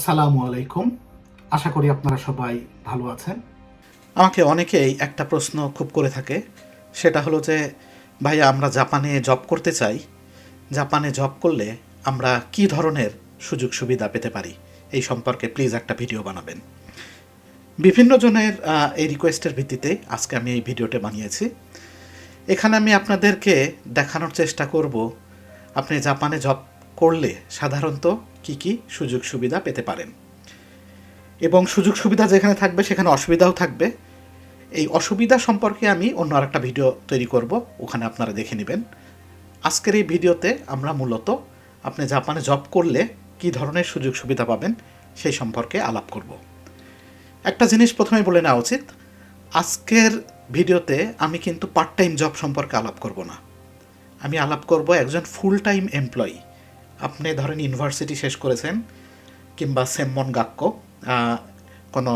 আসসালামু আলাইকুম। আশা করি আপনারা সবাই ভালো আছেন। আমাকে অনেকেই একটা প্রশ্ন খুব করে থাকে। সেটা হলো যে, ভাইয়া, আমরা জাপানে জব করতে চাই। জাপানে জব করলে আমরা কি ধরনের সুযোগ সুবিধা পেতে পারি? এই সম্পর্কে প্লিজ একটা ভিডিও বানাবেন। বিভিন্ন জনের এই রিকোয়েস্টের ভিত্তিতে আজকে আমি এই ভিডিওটা বানিয়েছি। এখানে আমি আপনাদেরকে দেখানোর চেষ্টা করব, আপনি জাপানে জব করলে সাধারণত কি কি সুযোগ সুবিধা পেতে পারেন? এবং সুযোগ সুবিধা যেখানে থাকবে সেখানে অসুবিধাও থাকবে। এই অসুবিধা সম্পর্কে আমি অন্য আরেকটা ভিডিও তৈরি করব, ওখানে আপনারা দেখে নেবেন। আজকের এই ভিডিওতে আমরা মূলত আপনি জাপানে জব করলে কি ধরনের সুযোগ সুবিধা পাবেন সেই সম্পর্কে আলাপ করব। একটা জিনিস প্রথমে বলে নেওয়া উচিত, আজকের ভিডিওতে আমি কিন্তু পার্ট টাইম জব সম্পর্কে আলাপ করব না। আমি আলাপ করব একজন ফুল টাইম এমপ্লয়ি আপনি ধরেন ইউনিভার্সিটি শেষ করেছেন কিংবা সেমন গাক্য কোনো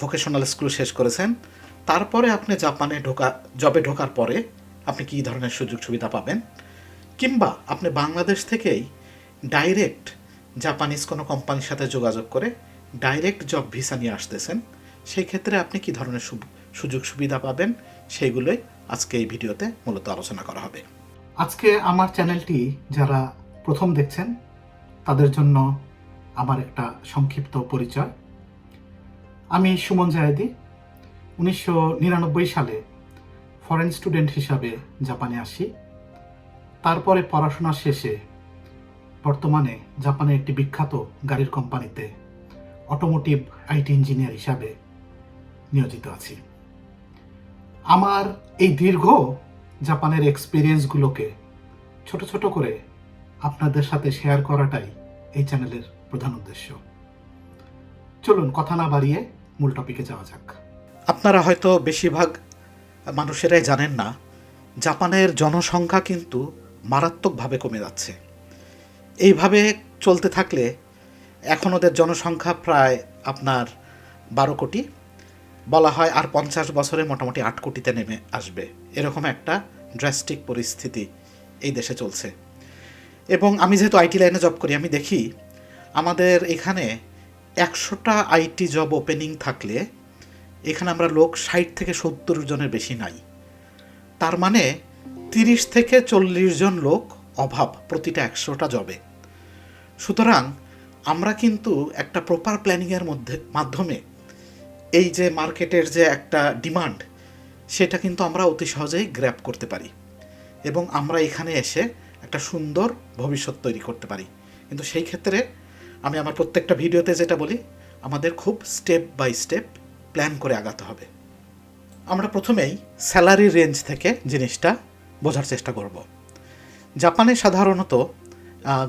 ভোকেশনাল স্কুল শেষ করেছেন, তারপরে আপনি জাপানে ঢোকা জবে ঢোকার পরে আপনি কী ধরনের সুযোগ সুবিধা পাবেন? কিংবা আপনি বাংলাদেশ থেকেই ডাইরেক্ট জাপানিজ কোনো কোম্পানির সাথে যোগাযোগ করে ডাইরেক্ট জব ভিসা নিয়ে আসতেছেন, সেই ক্ষেত্রে আপনি কী ধরনের সুযোগ সুবিধা পাবেন? সেইগুলোই আজকে এই ভিডিওতে মূলত আলোচনা করা হবে। আজকে আমার চ্যানেলটি যারা প্রথম দেখছেন, তাদের জন্য আমার একটা সংক্ষিপ্ত পরিচয়। আমি সুমন জায়েদি, উনিশশো নিরানব্বই সালে ফরেন স্টুডেন্ট হিসাবে জাপানে আসি। তারপরে পড়াশোনা শেষে বর্তমানে জাপানের একটি বিখ্যাত গাড়ির কোম্পানিতে অটোমোটিভ আইটি ইঞ্জিনিয়ার হিসাবে নিয়োজিত আছি। আমার এই দীর্ঘ জাপানের এক্সপিরিয়েন্সগুলোকে ছোট ছোট করে আপনাদের সাথে শেয়ার করাটাই এই চ্যানেলের প্রধান উদ্দেশ্য। চলুন কথা না বাড়িয়ে মূল টপিকে যাওয়া যাক। আপনারা হয়তো বেশিরভাগ মানুষেরাই জানেন না, জাপানের জনসংখ্যা কিন্তু মারাত্মকভাবে কমে যাচ্ছে। এইভাবে চলতে থাকলে এখন ওদের জনসংখ্যা প্রায় আপনার বারো কোটি, বলা হয় আর পঞ্চাশ বছরে মোটামুটি আট কোটিতে নেমে আসবে। এরকম একটা ড্রাস্টিক পরিস্থিতি এই দেশে চলছে। এবং আমি যেহেতু আইটি লাইনে জব করি, আমি দেখি আমাদের এখানে একশোটা আইটি জব ওপেনিং থাকলে এখানে আমরা লোক ষাট থেকে সত্তর জনের বেশি নাই। তার মানে তিরিশ থেকে চল্লিশ জন লোক অভাব প্রতিটা একশোটা জবে। সুতরাং আমরা কিন্তু একটা প্রপার প্ল্যানিংয়ের মধ্যে, মাধ্যমে এই যে মার্কেটের যে একটা ডিমান্ড সেটা কিন্তু আমরা অতি সহজেই গ্র্যাপ করতে পারি। এবং আমরা এখানে এসে একটা সুন্দর ভবিষ্যৎ তৈরি করতে পারি। কিন্তু সেই ক্ষেত্রে আমি আমার প্রত্যেকটা ভিডিওতে যেটা বলি, আমাদের খুব স্টেপ বাই স্টেপ প্ল্যান করে আগাতে হবে। আমরা প্রথমেই স্যালারি রেঞ্জ থেকে জিনিসটা বোঝার চেষ্টা করব। জাপানে সাধারণত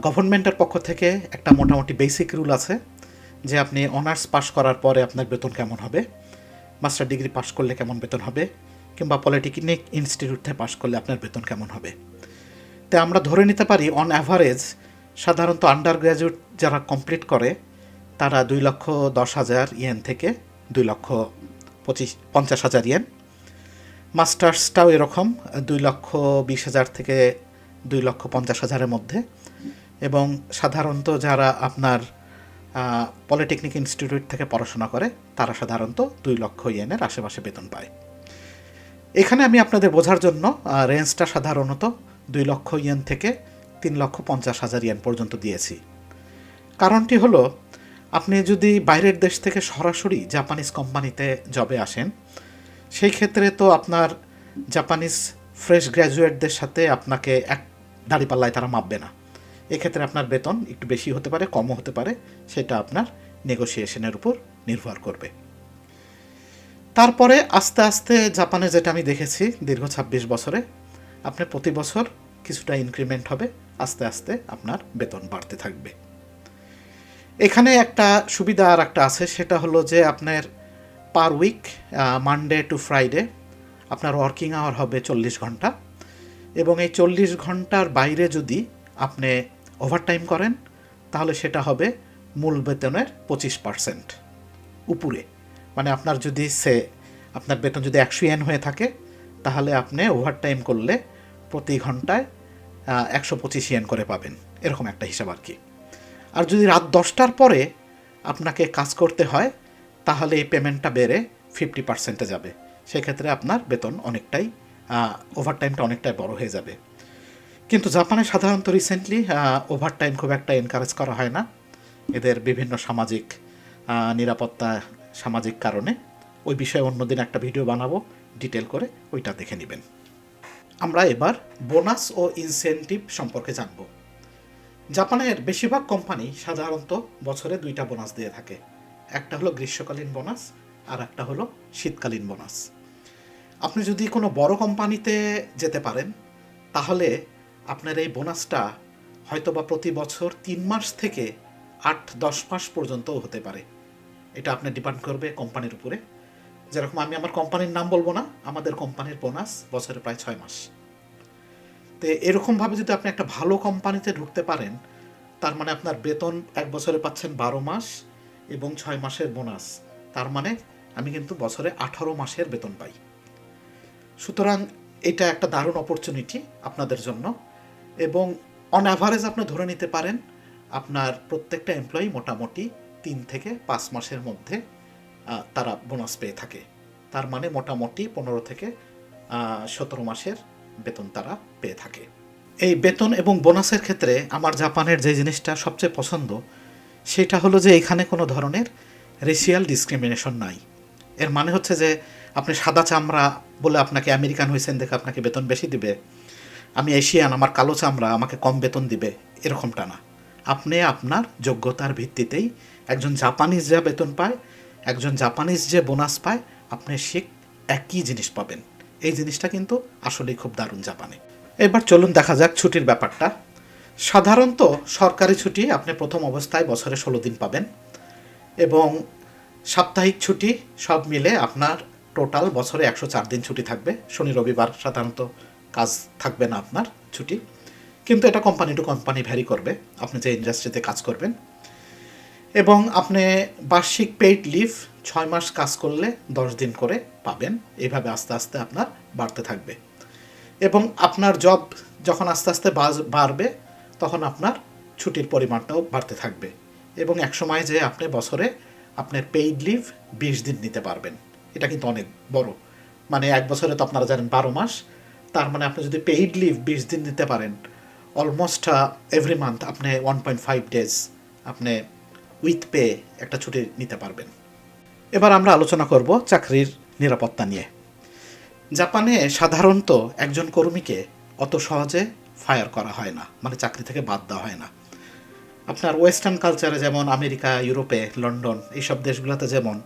গভর্নমেন্টের পক্ষ থেকে একটা মোটামুটি বেসিক রুল আছে যে আপনি অনার্স পাশ করার পরে আপনার বেতন কেমন হবে, মাস্টার ডিগ্রি পাশ করলে কেমন বেতন হবে, কিংবা পলিটেকনিক ইনস্টিটিউট থেকে পাশ করলে আপনার বেতন কেমন হবে। তাই আমরা ধরে নিতে পারি অন অ্যাভারেজ সাধারণত আন্ডার গ্র্যাজুয়েট যারা কমপ্লিট করে, তারা দুই লক্ষ দশ হাজার ইয়েন থেকে দুই লক্ষ পঁচিশ, পঞ্চাশ হাজার ইয়েন মাস্টার্সটাও এরকম, দুই লক্ষ বিশ হাজার থেকে দুই লক্ষ পঞ্চাশ হাজারের মধ্যে। এবং সাধারণত যারা আপনার পলিটেকনিক ইনস্টিটিউট থেকে পড়াশোনা করে, তারা সাধারণত দুই লক্ষ ইয়েনের আশেপাশে বেতন পায়। এখানে আমি আপনাদের বোঝার জন্য রেঞ্জটা সাধারণত দুই লক্ষ ইয়েন থেকে তিন লক্ষ পঞ্চাশ হাজার ইয়েন পর্যন্ত দিয়েছি। কারণটি হলো, আপনি যদি বাইরের দেশ থেকে সরাসরি জাপানিজ কোম্পানিতে জবে আসেন, সেই ক্ষেত্রে তো আপনার জাপানিজ ফ্রেশ গ্র্যাজুয়েটদের সাথে আপনাকে এক দাঁড়িপাল্লায় তারা মাপবে না। এক্ষেত্রে আপনার বেতন একটু বেশি হতে পারে, কমও হতে পারে, সেটা আপনার নেগোসিয়েশনের উপর নির্ভর করবে। তারপরে আস্তে আস্তে জাপানে যেটা আমি দেখেছি দীর্ঘ ছাব্বিশ বছরে আপনি প্রতি বছর কিছুটা ইনক্রিমেন্ট হবে। আস্তে আস্তে আপনার বেতন বাড়তে থাকবে। এখানে একটা সুবিধা আর একটা আছে, সেটা হলো যে আপনার per week Monday to Friday আপনার ওয়ার্কিং আওয়ার হবে চল্লিশ ঘণ্টা। এবং এই চল্লিশ ঘণ্টার বাইরে যদি আপনি ওভারটাইম করেন, তাহলে সেটা হবে মূল বেতনের পঁচিশ পার্সেন্ট উপরে। মানে আপনার যদি সে, আপনার বেতন যদি একশো এন হয়ে থাকে, তাহলে আপনি ওভারটাইম করলে প্রতি ঘন্টায় একশো পঁচিশ ইয়েন করে পাবেন। এরকম একটা হিসাব আর কি। আর যদি রাত দশটার পরে আপনাকে কাজ করতে হয়, তাহলে এই পেমেন্টটা বেড়ে ফিফটি পার্সেন্টে যাবে। সেক্ষেত্রে আপনার বেতন অনেকটাই ওভারটাইমটা অনেকটাই বড় হয়ে যাবে। কিন্তু জাপানে সাধারণত রিসেন্টলি ওভারটাইম খুব একটা এনকারেজ করা হয় না। এদের বিভিন্ন সামাজিক নিরাপত্তা সামাজিক কারণে। ওই বিষয়ে অন্যদিন একটা ভিডিও বানাবো ডিটেল করে ওইটা দেখে নেবেন। আমরা এবার বোনাস ও ইনসেনটিভ সম্পর্কে জানব। জাপানের বেশিরভাগ কোম্পানি সাধারণত বছরে দুইটা বোনাস দিয়ে থাকে। একটা হলো গ্রীষ্মকালীন বোনাস, আর একটা হলো শীতকালীন বোনাস। আপনি যদি কোনো বড় কোম্পানিতে যেতে পারেন, তাহলে আপনার এই বোনাসটা হয়তো বা প্রতি বছর তিন মাস থেকে আট দশ মাস পর্যন্তও হতে পারে। এটা আপনার ডিপেন্ড করবে কোম্পানির উপরে। যেরকম আমি আমার কোম্পানির নাম বলব না, আমাদের কোম্পানির বোনাস বছরে প্রায় ছয় মাস। তো এরকমভাবে যদি আপনি একটা ভালো কোম্পানিতে ঢুকতে পারেন, তার মানে আপনার বেতন এক বছরে পাচ্ছেন বারো মাস এবং ছয় মাসের বোনাস তার মানে আমি কিন্তু বছরে আঠারো মাসের বেতন পাই। সুতরাং এটা একটা দারুণ অপরচুনিটি আপনাদের জন্য এবং অন অ্যাভারেজ আপনি ধরে নিতে পারেন, আপনার প্রত্যেকটা এমপ্লয়ি মোটামুটি তিন থেকে পাঁচ মাসের মধ্যে তারা বোনাস পেয়ে থাকে। তার মানে মোটামুটি পনেরো থেকে সতেরো মাসের বেতন তারা পেয়ে থাকে। এই বেতন এবং বোনাসের ক্ষেত্রে আমার জাপানের যে জিনিসটা সবচেয়ে পছন্দ, সেটা হলো যে এখানে কোনো ধরনের রেশিয়াল ডিসক্রিমিনেশন নাই। এর মানে হচ্ছে যে আপনি সাদা চামড়া বলে আপনাকে আমেরিকান হয়েছেন দেখে আপনাকে বেতন বেশি দিবে, আমি এশিয়ান, আমার কালো চামড়া আমাকে কম বেতন দিবে, এরকমটা না। আপনি আপনার যোগ্যতার ভিত্তিতেই একজন জাপানিজ যা বেতন পায় একজন জাপানিজ যে বোনাস পায়, আপনি শিখ একই জিনিস পাবেন। এই জিনিসটা কিন্তু আসলেই খুব দারুণ জাপানে। এবার চলুন দেখা যাক ছুটির ব্যাপারটা। সাধারণত সরকারি ছুটি আপনি প্রথম অবস্থায় বছরে ষোলো দিন পাবেন এবং সাপ্তাহিক ছুটি সব মিলে আপনার টোটাল বছরে একশো চার দিন ছুটি থাকবে। শনি, রবিবার সাধারণত কাজ থাকবে না আপনার ছুটি। কিন্তু এটা কোম্পানি টু কোম্পানি ভ্যারি করবে। আপনি যে ইন্ডাস্ট্রিতে কাজ করবেন এবং আপনি বার্ষিক পেইড লিভ ছয় মাস কাজ করলে দশ দিন করে পাবেন। এইভাবে আস্তে আস্তে আপনার বাড়তে থাকবে। এবং আপনার জব যখন আস্তে আস্তে বাড়বে, তখন আপনার ছুটির পরিমাণটাও বাড়তে থাকবে। এবং এক সময় যে আপনি বছরে আপনার পেইড লিভ বিশ দিন নিতে পারবেন। এটা কিন্তু অনেক বড়। মানে এক বছরে তো আপনারা জানেন বারো মাস। তার মানে আপনি যদি পেইড লিভ বিশ দিন নিতে পারেন অলমোস্ট এভরি মান্থ আপনি ওয়ান পয়েন্ট ফাইভ ডেজ আপনি উইথ পে একটা ছুটি নিতে পারবেন। এবার আমরা আলোচনা করব চাকরির নিরাপত্তা নিয়ে। জাপানে সাধারণত একজন কর্মীকে অত সহজে ফায়ার করা হয় না মানে চাকরি থেকে বাদ দেওয়া হয় না। আপনার ওয়েস্টার্ন কালচারে যেমন আমেরিকা, ইউরোপে, লন্ডন, এইসব দেশগুলোতে যেমন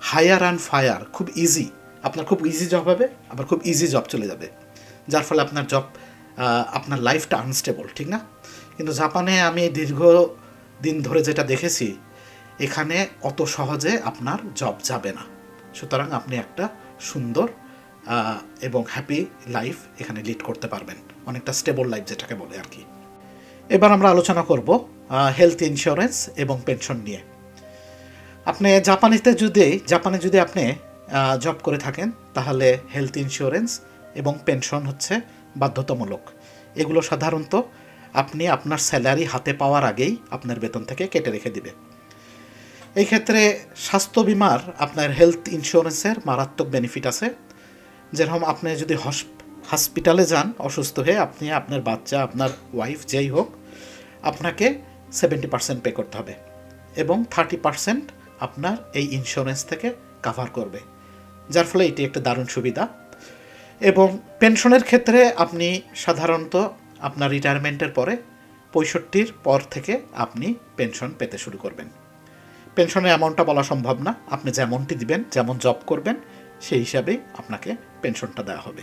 হায়ার অ্যান্ড ফায়ার খুব ইজি আপনার খুব ইজি জব হবে, আবার খুব ইজি জব চলে যাবে। যার ফলে আপনার জব আপনার লাইফটা আনস্টেবল ঠিক না? কিন্তু জাপানে আমি দীর্ঘ দিন ধরে যেটা দেখেছি, এখানে অত সহজে আপনার জব যাবে না। সুতরাং আপনি একটা সুন্দর এবং হ্যাপি লাইফ এখানে লিড করতে পারবেন। অনেকটা স্টেবল লাইফ যেটাকে বলে আর কি। এবার আমরা আলোচনা করব হেলথ ইন্স্যুরেন্স এবং পেনশন নিয়ে। আপনি জাপানিতে যদি, জাপানে যদি আপনি জব করে থাকেন, তাহলে হেলথ ইন্স্যুরেন্স এবং পেনশন হচ্ছে বাধ্যতামূলক। এগুলো সাধারণত আপনি আপনার স্যালারি হাতে পাওয়ার আগেই আপনার বেতন থেকে কেটে রেখে দিবে। এই ক্ষেত্রে স্বাস্থ্য বিমার আপনার হেলথ ইন্স্যুরেন্সের মারাত্মক বেনিফিট আছে। যেরকম আপনি যদি হসপিটালে যান, অসুস্থ হয়ে আপনি আপনার বাচ্চা, আপনার ওয়াইফ যেই হোক, আপনাকে সেভেন্টি পার্সেন্ট পে করতে হবে এবং থার্টি পার্সেন্ট আপনার এই ইন্স্যুরেন্স থেকে কাভার করবে। যার ফলে এটি একটা দারুণ সুবিধা। এবং পেনশনের ক্ষেত্রে আপনি সাধারণত আপনার রিটায়ারমেন্টের পরে পঁয়ষট্টির পর থেকে আপনি পেনশন পেতে শুরু করবেন। পেনশনের অ্যামাউন্টটা বলা সম্ভব না। আপনি যেমনটি দিবেন, যেমন জব করবেন, সেই হিসাবেই আপনাকে পেনশনটা দেওয়া হবে।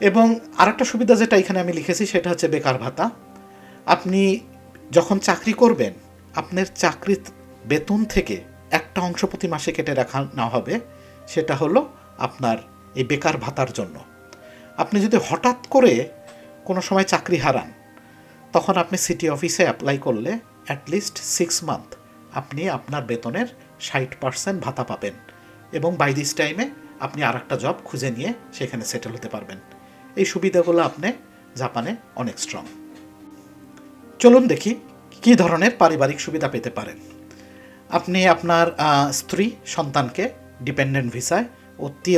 এবং আরেকটা সুবিধা যেটা এখানে আমি লিখেছি, সেটা হচ্ছে বেকার ভাতা। আপনি যখন চাকরি করবেন, আপনার চাকরির বেতন থেকে একটা অংশ প্রতি মাসে কেটে রাখা না হবে, সেটা হলো আপনার এই বেকার ভাতার জন্য। আপনি যদি হঠাৎ করে কোনো সময় চাকরি হারান, তখন আপনি সিটি অফিসে অ্যাপ্লাই করলে অ্যাটলিস্ট সিক্স মান্থ আপনি আপনার বেতনের ষাট পার্সেন্ট ভাতা পাবেন এবং বাই দিস টাইমে আপনি আর একটা জব খুঁজে নিয়ে সেখানে সেটেল হতে পারবেন। এই সুবিধাগুলো আপনি জাপানে অনেক স্ট্রং চলুন দেখি কী ধরনের পারিবারিক সুবিধা পেতে পারেন। আপনি আপনার স্ত্রী সন্তানকে ডিপেন্ডেন্ট ভিসায় অতি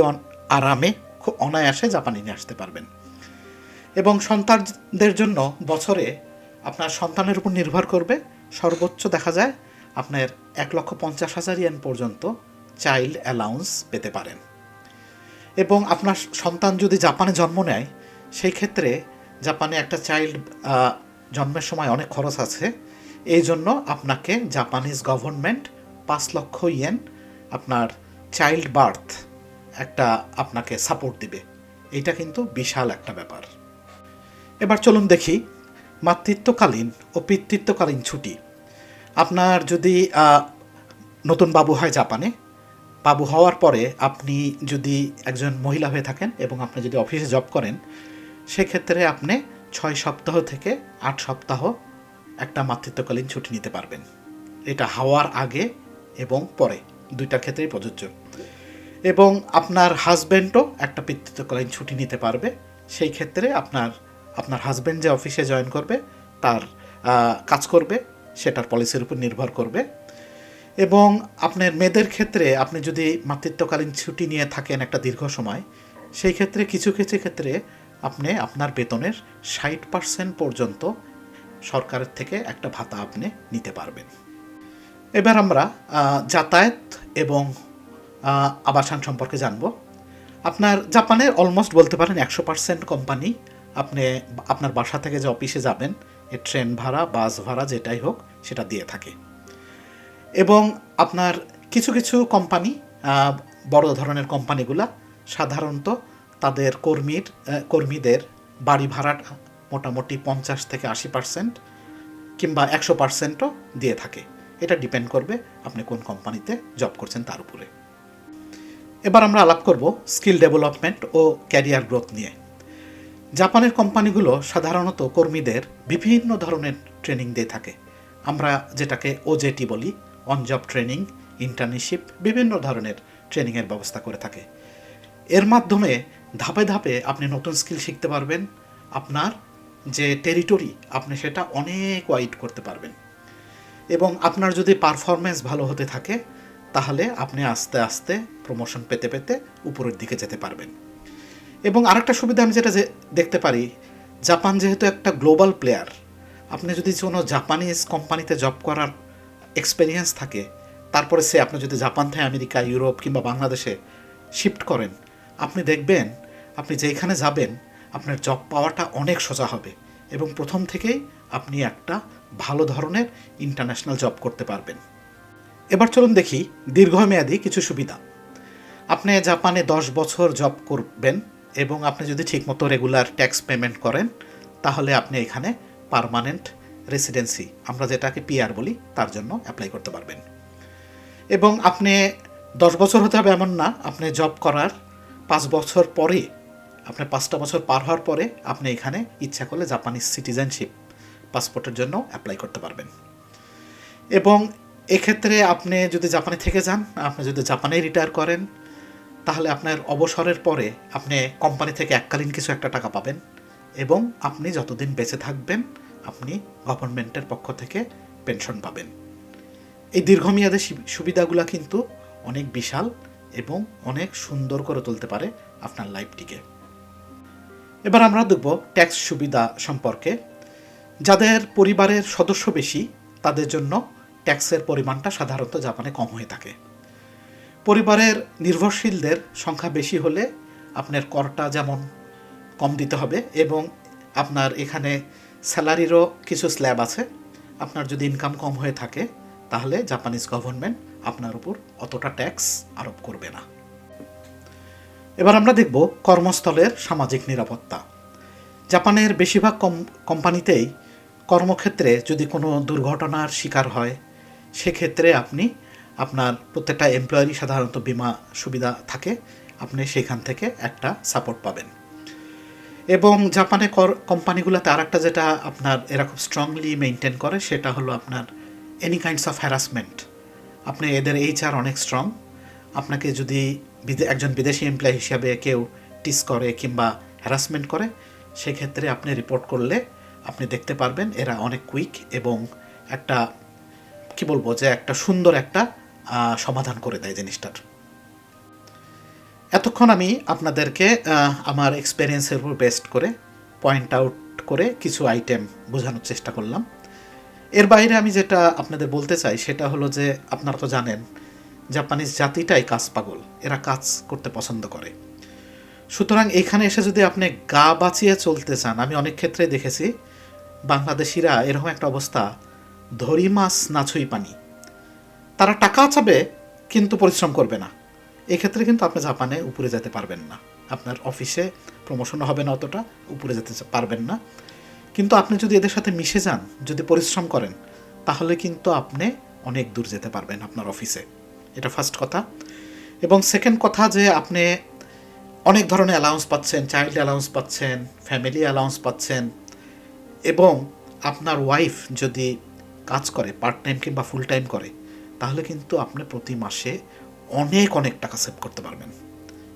আরামে খুব অনায়াসে জাপানে নিয়ে আসতে পারবেন। এবং সন্তানদের জন্য বছরে আপনার সন্তানের উপর নির্ভর করবে। সর্বোচ্চ দেখা যায় আপনার এক লক্ষ পঞ্চাশ হাজার ইয়েন পর্যন্ত চাইল্ড অ্যালাউন্স পেতে পারেন। এবং আপনার সন্তান যদি জাপানে জন্ম নেয়, সেই ক্ষেত্রে জাপানে একটা চাইল্ড জন্মের সময় অনেক খরচ আছে। এই জন্য আপনাকে জাপানিজ গভর্নমেন্ট পাঁচ লক্ষ ইয়েন আপনার চাইল্ড বার্থ একটা আপনাকে সাপোর্ট দিবে। এটা কিন্তু বিশাল একটা ব্যাপার। এবার চলুন দেখি মাতৃত্বকালীন ও পিতৃত্বকালীন ছুটি। আপনার যদি নতুন বাবু হয় জাপানে, বাবু হওয়ার পরে আপনি যদি একজন মহিলা হয়ে থাকেন এবং আপনি যদি অফিসে জব করেন, সেক্ষেত্রে আপনি ছয় সপ্তাহ থেকে আট সপ্তাহ একটা মাতৃত্বকালীন ছুটি নিতে পারবেন। এটা হওয়ার আগে এবং পরে, দুইটা ক্ষেত্রেই প্রযোজ্য। এবং আপনার হাজব্যান্ডও একটা পিতৃত্বকালীন ছুটি নিতে পারবে, সেই ক্ষেত্রে আপনার আপনার হাজব্যান্ড যে অফিসে জয়েন করবে, তার কাজ করবে সেটার পলিসির উপর নির্ভর করবে। এবং আপনার মেয়েদের ক্ষেত্রে আপনি যদি মাতৃত্বকালীন ছুটি নিয়ে থাকেন একটা দীর্ঘ সময়, সেই ক্ষেত্রে কিছু কিছু ক্ষেত্রে আপনি আপনার বেতনের ষাট পার্সেন্ট পর্যন্ত সরকারের থেকে একটা ভাতা আপনি নিতে পারবেন। এবার আমরা যাতায়াত এবং আবাসন সম্পর্কে জানব। আপনার জাপানের অলমোস্ট বলতে পারেন একশো পার্সেন্ট কোম্পানি আপনি আপনার বাসা থেকে যে অফিসে যাবেন, এ ট্রেন ভাড়া, বাস ভাড়া, যেটাই হোক, সেটা দিয়ে থাকে। এবং আপনার কিছু কিছু কোম্পানি বড় ধরনের কোম্পানিগুলা সাধারণত তাদের কর্মীর কর্মীদের বাড়ি ভাড়া মোটামুটি পঞ্চাশ থেকে আশি পার্সেন্ট কিংবা একশো পার্সেন্টও দিয়ে থাকে। এটা ডিপেন্ড করবে আপনি কোন কোম্পানিতে জব করছেন তার উপরে। এবার আমরা আলাপ করব স্কিল ডেভেলপমেন্ট ও ক্যারিয়ার গ্রোথ নিয়ে। জাপানের কোম্পানিগুলো সাধারণত কর্মীদের বিভিন্ন ধরনের ট্রেনিং দিয়ে থাকে। আমরা যেটাকে ওজেটি বলি অন জব ট্রেনিং, ইন্টার্নশিপ, বিভিন্ন ধরনের ট্রেনিংয়ের ব্যবস্থা করে থাকে। এর মাধ্যমে ধাপে ধাপে আপনি নতুন স্কিল শিখতে পারবেন। আপনার যে টেরিটরি আপনি সেটা অনেক ওয়াইড করতে পারবেন। এবং আপনার যদি পারফরমেন্স ভালো হতে থাকে, তাহলে আপনি আস্তে আস্তে প্রমোশন পেতে পেতে উপরের দিকে যেতে পারবেন। এবং আরেকটা সুবিধা আমি যেটা দেখতে পারি, জাপান যেহেতু একটা গ্লোবাল প্লেয়ার আপনি যদি কোনো জাপানিজ কোম্পানিতে জব করার এক্সপেরিয়েন্স থাকে, তারপরে সে আপনি যদি জাপান থেকে আমেরিকা ইউরোপ কিংবা বাংলাদেশে শিফট করেন, আপনি দেখবেন, আপনি যেখানে যাবেন, আপনার জব পাওয়াটা অনেক সোজা হবে এবং প্রথম থেকেই আপনি একটা ভালো ধরনের ইন্টারন্যাশনাল জব করতে পারবেন। এবার চলুন দেখি দীর্ঘমেয়াদী কিছু সুবিধা। আপনি জাপানে দশ বছর জব করবেন এবং আপনি যদি ঠিকমতো রেগুলার ট্যাক্স পেমেন্ট করেন, তাহলে আপনি এখানে পার্মানেন্ট রেসিডেন্সি আমরা যেটাকে পিআর বলি, তার জন্য অ্যাপ্লাই করতে পারবেন। এবং আপনি দশ বছর হতে হবে এমন না, আপনি জব করার পাঁচ বছর পরে, আপনি পাঁচটা বছর পার হওয়ার পরে, আপনি এখানে ইচ্ছা করলে জাপানিজ সিটিজেনশিপ পাসপোর্টের জন্য অ্যাপ্লাই করতে পারবেন। এবং এক্ষেত্রে আপনি যদি জাপানে থেকে যান, আপনি যদি জাপানে রিটায়ার করেন তাহলে আপনার অবসরের পরে আপনি কোম্পানি থেকে এককালীন কিছু একটা টাকা পাবেন এবং আপনি যতদিন বেঁচে থাকবেন, আপনি গভর্নমেন্টের পক্ষ থেকে পেনশন পাবেন। এই দীর্ঘমেয়াদী সুবিধাগুলো কিন্তু অনেক বিশাল এবং অনেক সুন্দর করে তুলতে পারে আপনার লাইফটিকে এবার আমরা দেখব ট্যাক্স সুবিধা সম্পর্কে। যাদের পরিবারের সদস্য বেশি, তাদের জন্য ট্যাক্সের পরিমাণটা সাধারণত জাপানে কম হয়ে থাকে। পরিবারের নির্ভরশীলদের সংখ্যা বেশি হলে আপনার করটা যেমন কম দিতে হবে এবং আপনার এখানে স্যালারিরও কিছু স্ল্যাব আছে। আপনার যদি ইনকাম কম হয়ে থাকে, তাহলে জাপানিজ গভর্নমেন্ট আপনার উপর অতটা ট্যাক্স আরোপ করবে না। এবার আমরা দেখব কর্মস্থলের সামাজিক নিরাপত্তা। জাপানের বেশিরভাগ কম, কোম্পানিতেই কর্মক্ষেত্রে যদি কোনো দুর্ঘটনার শিকার হয়, সেক্ষেত্রে আপনি আপনার প্রত্যেকটা এমপ্লয়ারি সাধারণত বিমা সুবিধা থাকে। আপনি সেখান থেকে একটা সাপোর্ট পাবেন। এবং জাপানে কর, কোম্পানিগুলোতে আর একটা যেটা আপনার এরা খুব স্ট্রংলি মেনটেন করে, সেটা হলো আপনার এনি কাইন্ডস অফ হ্যারাসমেন্ট আপনি এদের এইচআর অনেক স্ট্রং আপনাকে যদি একজন বিদেশি এমপ্লয় হিসাবে কেউ টিস করে কিংবা হ্যারাসমেন্ট করে, সেক্ষেত্রে আপনি রিপোর্ট করলে আপনি দেখতে পারবেন এরা অনেক কুইক এবং একটা, কি বলব যে একটা সুন্দর একটা সমাধান করে দেয় জিনিসটার। এতক্ষণ আমি আপনাদেরকে আমার এক্সপেরিয়েন্সের উপর বেস্ট করে পয়েন্ট আউট করে কিছু আইটেম বোঝানোর চেষ্টা করলাম। এর বাইরে আমি যেটা আপনাদের বলতে চাই, সেটা হলো যে, আপনারা তো জানেন জাপানিজ জাতিটাই কাজ পাগল, এরা কাজ করতে পছন্দ করে। সুতরাং এখানে এসে যদি আপনি গা বাঁচিয়ে চলতে চান, আমি অনেক ক্ষেত্রে দেখেছি, বাংলাদেশিরা এরকম একটা অবস্থা, ধরি মাছ নাছুই পানি। তারা টাকা চাবে, কিন্তু পরিশ্রম করবে না। এক্ষেত্রে কিন্তু আপনি জাপানে উপরে যেতে পারবেন না। আপনার অফিসে প্রমোশন হবে না অতটা, উপরে যেতে পারবেন না। কিন্তু আপনি যদি এদের সাথে মিশে যান, যদি পরিশ্রম করেন, তাহলে কিন্তু আপনি অনেক দূর যেতে পারবেন আপনার অফিসে। এটা ফার্স্ট কথা। এবং সেকেন্ড কথা যে আপনি অনেক ধরনের অ্যালাউন্স পাচ্ছেন চাইল্ড অ্যালাউন্স পাচ্ছেন ফ্যামিলি অ্যালাউন্স পাচ্ছেন। এবং আপনার ওয়াইফ যদি কাজ করে পার্ট টাইম কিংবা ফুল টাইম করে তাহলে কিন্তু আপনি প্রতি মাসে অনেক অনেক টাকা সেভ করতে পারবেন।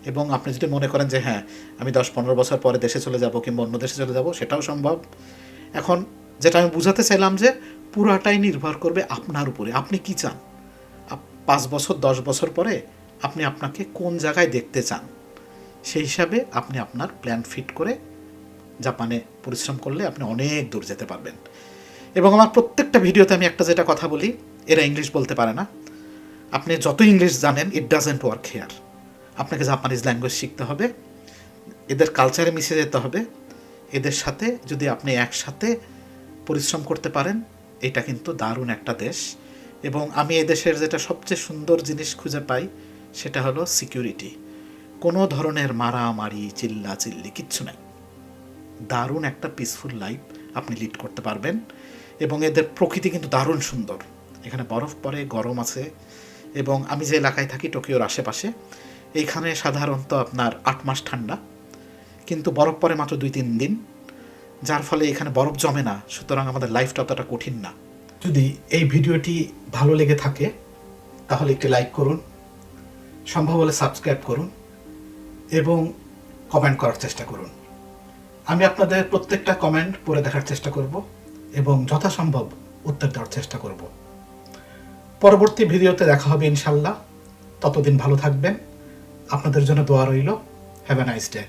এবং আপনি যদি মনে করেন যে হ্যাঁ আমি দশ, পনেরো বছর পরে দেশে চলে যাব কিংবা অন্য দেশে চলে যাব, সেটাও সম্ভব। এখন যেটা আমি বুঝাতে চাইলাম যে, পুরাটাই নির্ভর করবে আপনার উপরে। আপনি কি চান? পাঁচ বছর, দশ বছর পরে আপনি আপনাকে কোন জায়গায় দেখতে চান? সেই হিসাবে আপনি আপনার প্ল্যান ফিট করে জাপানে পরিশ্রম করলে আপনি অনেক দূর যেতে পারবেন। এবং আমার প্রত্যেকটা ভিডিওতে আমি একটা যেটা কথা বলি এরা ইংলিশ বলতে পারে না। আপনি যত ইংলিশ জানেন ইট ডাজেন্ট ওয়ার্ক হেয়ার আপনাকে জাপানিজ ল্যাঙ্গুয়েজ শিখতে হবে, এদের কালচারে মিশে যেতে হবে, এদের সাথে যদি আপনি একসাথে পরিশ্রম করতে পারেন, এটা কিন্তু দারুণ একটা দেশ। এবং আমি এই দেশের যেটা সবচেয়ে সুন্দর জিনিস খুঁজে পাই, সেটা হলো সিকিউরিটি কোনো ধরনের মারামারি চিল্লা চিল্লি কিচ্ছু নাই। দারুণ একটা পিসফুল লাইফ আপনি লিড করতে পারবেন। এবং এদের প্রকৃতি কিন্তু দারুণ সুন্দর। এখানে বরফ পড়ে, গরম আছে এবং আমি যে এলাকায় থাকি টোকিওর আশেপাশে, এইখানে সাধারণত আপনার আট মাস ঠান্ডা, কিন্তু বরফ পড়ে মাত্র দুই তিন দিন, যার ফলে এখানে বরফ জমে না, সুতরাং আমাদের লাইফটা অতটা কঠিন না। যদি এই ভিডিওটি ভালো লেগে থাকে, তাহলে একটি লাইক করুন, সম্ভব হলে সাবস্ক্রাইব করুন এবং কমেন্ট করার চেষ্টা করুন। আমি আপনাদের প্রত্যেকটা কমেন্ট পড়ে দেখার চেষ্টা করব এবং যথাসম্ভব উত্তর দেওয়ার চেষ্টা করব। পরবর্তী ভিডিওতে দেখা হবে ইনশাল্লাহ। ততদিন ভালো থাকবেন। আপনাদের জন্য দোয়া রইল। Have a nice day